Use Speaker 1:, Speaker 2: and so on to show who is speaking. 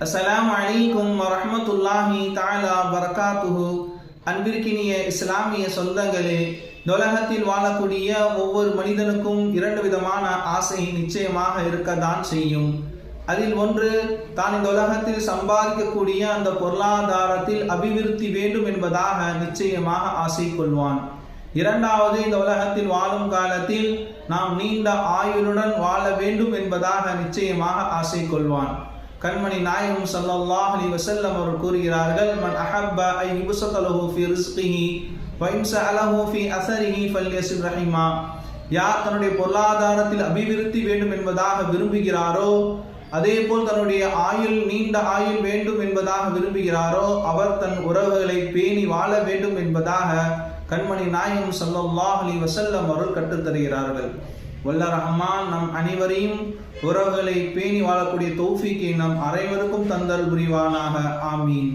Speaker 1: அஸ்லாம் அலைக்கும் வரமத்துல்லாஹி தாலா பரகாத்துஹு அன்பிற்கினிய இஸ்லாமிய சொந்தங்களே இந்த உலகத்தில் வாழக்கூடிய ஒவ்வொரு மனிதனுக்கும் இரண்டு விதமான ஆசை நிச்சயமாக இருக்கத்தான் செய்யும். அதில் ஒன்று தான் இந்த உலகத்தில் சம்பாதிக்கக்கூடிய அந்த பொருளாதாரத்தில் அபிவிருத்தி வேண்டும் என்பதாக நிச்சயமாக ஆசை கொள்வான் இரண்டாவது இந்த உலகத்தில் வாழும் காலத்தில் நாம் நீண்ட ஆயுளுடன் வாழ வேண்டும் என்பதாக நிச்சயமாக ஆசை கொள்வான் கண்மணி நாயகம் சல்லாஹ் அலி வசல்லம் அவர்கள் கூறுகிறார்கள் மன் அஹப்பா ஐ யுபஸதலஹு ஃபி ரிஸ்கிஹி வைம்ச அலஹு ஃபி அசரிஹி ஃபல்யஸில் ரஹிமா. யார் தன்னுடைய பொருளாதாரத்தில் அபிவிருத்தி வேண்டும் என்பதாக விரும்புகிறாரோ அதே போல் தன்னுடைய ஆயுள் நீண்ட ஆயுள் வேண்டும் என்பதாக விரும்புகிறாரோ அவர் தன் உறவுகளை பேணி வாழ வேண்டும் என்பதாக கண்மணி நாயகம் சல்லாஹ் அலி வசல்லம் அவர்கள் கற்றுத்தருகிறார்கள். வல்ல ரஹ்மான் நம் அனைவரையும் உறவுகளை பேணி வாழக்கூடிய தௌஃபிக்கை நம் அனைவருக்கும் தந்தல் புரிவானாக. ஆமீன்.